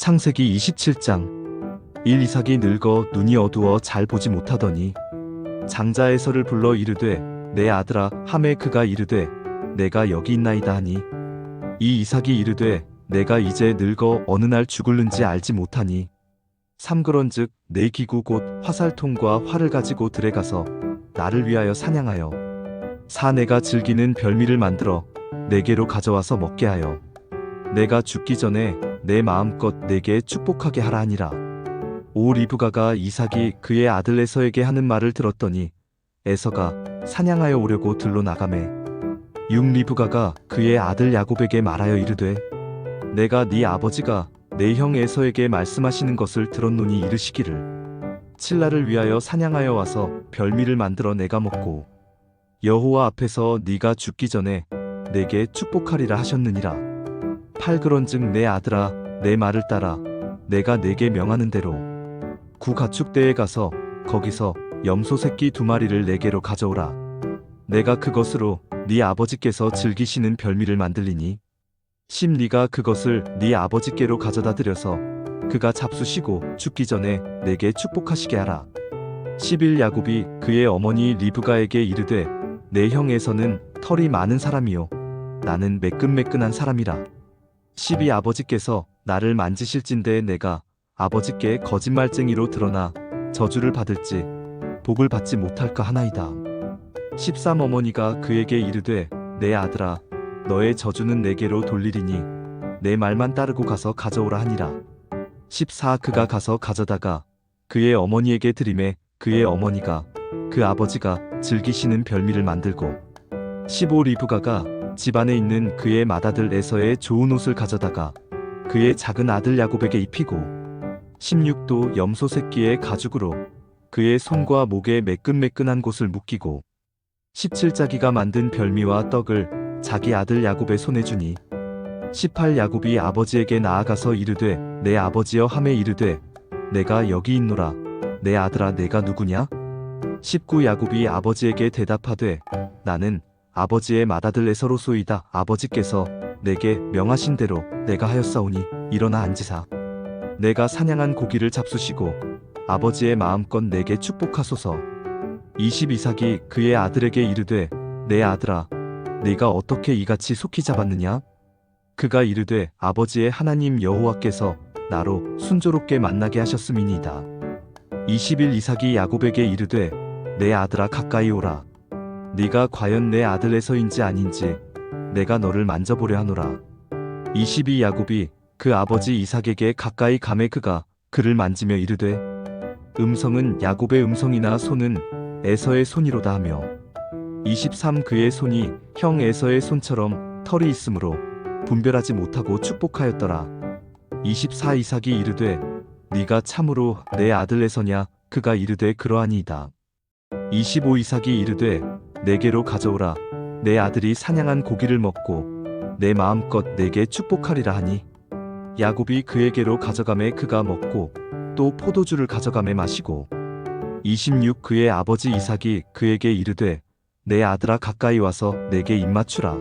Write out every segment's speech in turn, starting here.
창세기 27장. 1 이삭이 늙어 눈이 어두워 잘 보지 못하더니 장자 에서를 불러 이르되 내 아들아 함에 그가 이르되 내가 여기 있나이다 하니. 이 이삭이 이르되 내가 이제 늙어 어느 날 죽을는지 알지 못하니. 삼그런즉 내 기구 곧 화살통과 활을 가지고 들에 가서 나를 위하여 사냥하여 사 내가 즐기는 별미를 만들어 내게로 가져와서 먹게 하여 내가 죽기 전에 내 마음껏 내게 축복하게 하라 하니라. 오 리브가가 이삭이 그의 아들 에서에게 하는 말을 들었더니 에서가 사냥하여 오려고 들로 나가매 육 리브가가 그의 아들 야곱에게 말하여 이르되 내가 네 아버지가 내 형 에서에게 말씀하시는 것을 들었노니 이르시기를 칠라를 위하여 사냥하여 와서 별미를 만들어 내가 먹고 여호와 앞에서 네가 죽기 전에 내게 축복하리라 하셨느니라 팔그런즉 내 아들아 내 말을 따라 내가 내게 명하는 대로. 구 가축대에 가서 거기서 염소 새끼 두 마리를 내게로 가져오라. 내가 그것으로 네 아버지께서 즐기시는 별미를 만들리니 심 네가 그것을 네 아버지께로 가져다 드려서 그가 잡수시고 죽기 전에 내게 축복하시게 하라. 11 야곱이 그의 어머니 리브가에게 이르되 내 형에서는 털이 많은 사람이요 나는 매끈매끈한 사람이라 12 아버지께서 나를 만지실진데 내가 아버지께 거짓말쟁이로 드러나 저주를 받을지 복을 받지 못할까 하나이다. 13 어머니가 그에게 이르되 내 아들아 너의 저주는 내게로 돌리리니 내 말만 따르고 가서 가져오라 하니라. 14 그가 가서 가져다가 그의 어머니에게 드림에 그의 어머니가 그 아버지가 즐기시는 별미를 만들고 15 리브가가 집안에 있는 그의 맏아들 에서의 좋은 옷을 가져다가 그의 작은 아들 야곱에게 입히고 16도 염소 새끼의 가죽으로 그의 손과 목에 매끈매끈한 곳을 묶이고 17자기가 만든 별미와 떡을 자기 아들 야곱의 손에 주니 18 야곱이 아버지에게 나아가서 이르되 내 아버지여 함에 이르되 내가 여기 있노라. 내 아들아 내가 누구냐? 19 야곱이 아버지에게 대답하되 나는 아버지의 맏아들 에서로소이다. 아버지께서 내게 명하신 대로 내가 하였사오니 일어나 앉으사. 내가 사냥한 고기를 잡수시고 아버지의 마음껏 내게 축복하소서. 20 이삭이 그의 아들에게 이르되 내 아들아 네가 어떻게 이같이 속히 잡았느냐? 그가 이르되 아버지의 하나님 여호와께서 나로 순조롭게 만나게 하셨음이니이다. 21 이삭이 야곱에게 이르되 내 아들아 가까이 오라 네가 과연 내 아들에서인지 아닌지 내가 너를 만져보려 하노라. 22 야곱이 그 아버지 이삭에게 가까이 감에 그가 그를 만지며 이르되 음성은 야곱의 음성이나 손은 에서의 손이로다 하며 23 그의 손이 형 에서의 손처럼 털이 있으므로 분별하지 못하고 축복하였더라. 24 이삭이 이르되 네가 참으로 내 아들 에서냐 그가 이르되 그러하니이다. 25 이삭이 이르되 내게로 가져오라. 내 아들이 사냥한 고기를 먹고 내 마음껏 내게 축복하리라 하니 야곱이 그에게로 가져가매 그가 먹고 또 포도주를 가져가매 마시고 26 그의 아버지 이삭이 그에게 이르되 내 아들아 가까이 와서 내게 입맞추라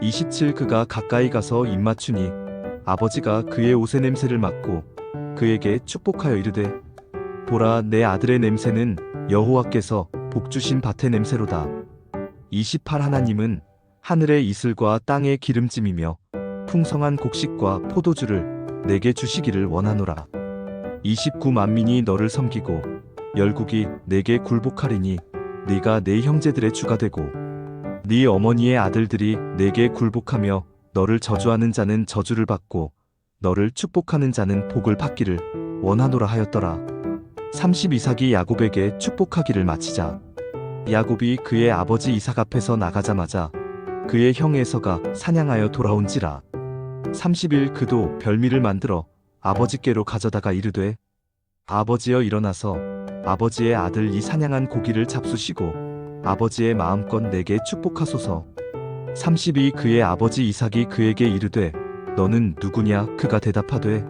27 그가 가까이 가서 입맞추니 아버지가 그의 옷의 냄새를 맡고 그에게 축복하여 이르되 보라 내 아들의 냄새는 여호와께서 복 주신 밭의 냄새로다. 28 하나님은 하늘의 이슬과 땅의 기름짐이며 풍성한 곡식과 포도주를 내게 주시기를 원하노라. 29 만민이 너를 섬기고 열국이 내게 굴복하리니 네가 내 형제들의 주가 되고 네 어머니의 아들들이 내게 굴복하며 너를 저주하는 자는 저주를 받고 너를 축복하는 자는 복을 받기를 원하노라 하였더라. 30 이삭이 야곱에게 축복하기를 마치자 야곱이 그의 아버지 이삭 앞에서 나가자마자 그의 형 에서가 사냥하여 돌아온지라 30일 그도 별미를 만들어 아버지께로 가져다가 이르되 아버지여 일어나서 아버지의 아들 이 사냥한 고기를 잡수시고 아버지의 마음껏 내게 축복하소서. 32 그의 아버지 이삭이 그에게 이르되 너는 누구냐? 그가 대답하되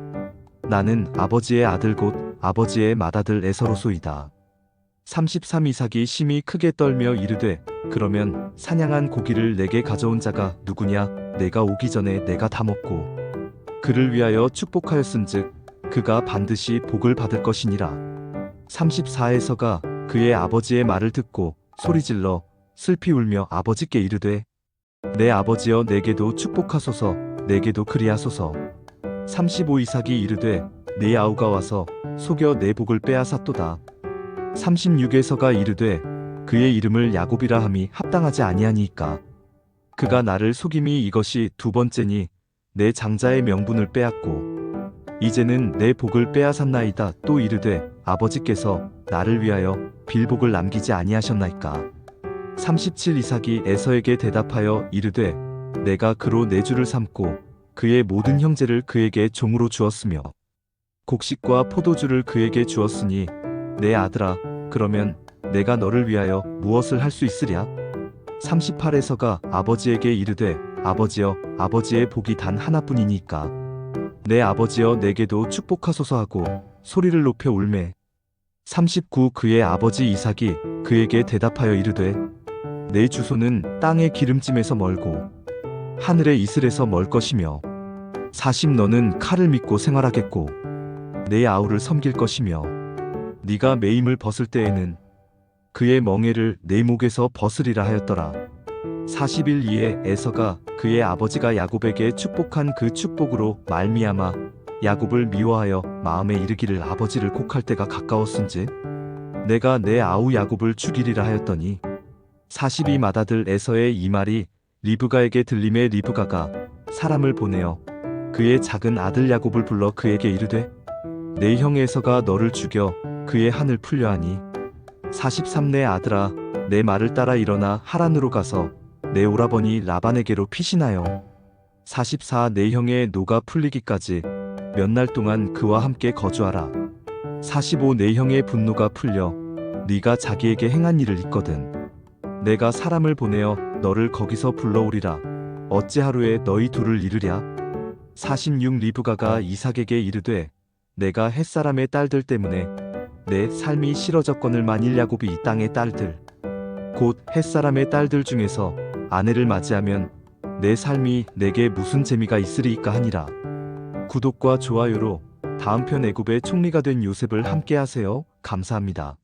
나는 아버지의 아들 곧 아버지의 맏아들 에서로소이다. 33 이삭이 심히 크게 떨며 이르되 그러면 사냥한 고기를 내게 가져온 자가 누구냐? 내가 오기 전에 내가 다 먹고 그를 위하여 축복하였은즉 그가 반드시 복을 받을 것이니라. 34에서가 그의 아버지의 말을 듣고 소리질러 슬피 울며 아버지께 이르되 내 아버지여 내게도 축복하소서 내게도 그리하소서. 35 이삭이 이르되 네 아우가 와서 속여 내 복을 빼앗았도다. 36에서가 이르되 그의 이름을 야곱이라 함이 합당하지 아니하니이까. 그가 나를 속임이 이것이 두 번째니 내 장자의 명분을 빼앗고 이제는 내 복을 빼앗았나이다 또 이르되 아버지께서 나를 위하여 빌복을 남기지 아니하셨나이까. 37 이삭이 에서에게 대답하여 이르되 내가 그로 내 주를 삼고 그의 모든 형제를 그에게 종으로 주었으며 곡식과 포도주를 그에게 주었으니 내 아들아 그러면 내가 너를 위하여 무엇을 할 수 있으랴? 38에서가 아버지에게 이르되 아버지여 아버지의 복이 단 하나뿐이니까. 내 아버지여 내게도 축복하소서 하고 소리를 높여 울매. 39 그의 아버지 이삭이 그에게 대답하여 이르되 내 주소는 땅의 기름짐에서 멀고 하늘의 이슬에서 멀 것이며 40 너는 칼을 믿고 생활하겠고 내 아우를 섬길 것이며 네가 매임을 벗을 때에는 그의 멍에를 내 목에서 벗으리라 하였더라. 40일 이에 에서가 그의 아버지가 야곱에게 축복한 그 축복으로 말미암아 야곱을 미워하여 마음에 이르기를 아버지를 곡할 때가 가까웠은지 내가 내 아우 야곱을 죽이리라 하였더니 42 맏아들 에서의 이 말이 리브가에게 들림에 리브가가 사람을 보내어 그의 작은 아들 야곱을 불러 그에게 이르되 내 형 에서가 너를 죽여 그의 한을 풀려 하니 43내 아들아 내 말을 따라 일어나 하란으로 가서 내 오라버니 라반에게로 피신하여 44내 형의 노가 풀리기까지 몇 날 동안 그와 함께 거주하라. 45내 형의 분노가 풀려 네가 자기에게 행한 일을 잊거든. 내가 사람을 보내어 너를 거기서 불러오리라. 어찌 하루에 너희 둘을 이르랴? 46 리브가가 이삭에게 이르되 내가 햇사람의 딸들 때문에 내 삶이 싫어졌거늘 만일 야곱이 이 땅의 딸들 곧 햇사람의 딸들 중에서 아내를 맞이하면 내 삶이 내게 무슨 재미가 있으리이까 하니라. 구독과 좋아요로 다음 편 애굽의 총리가 된 요셉을 함께 하세요. 감사합니다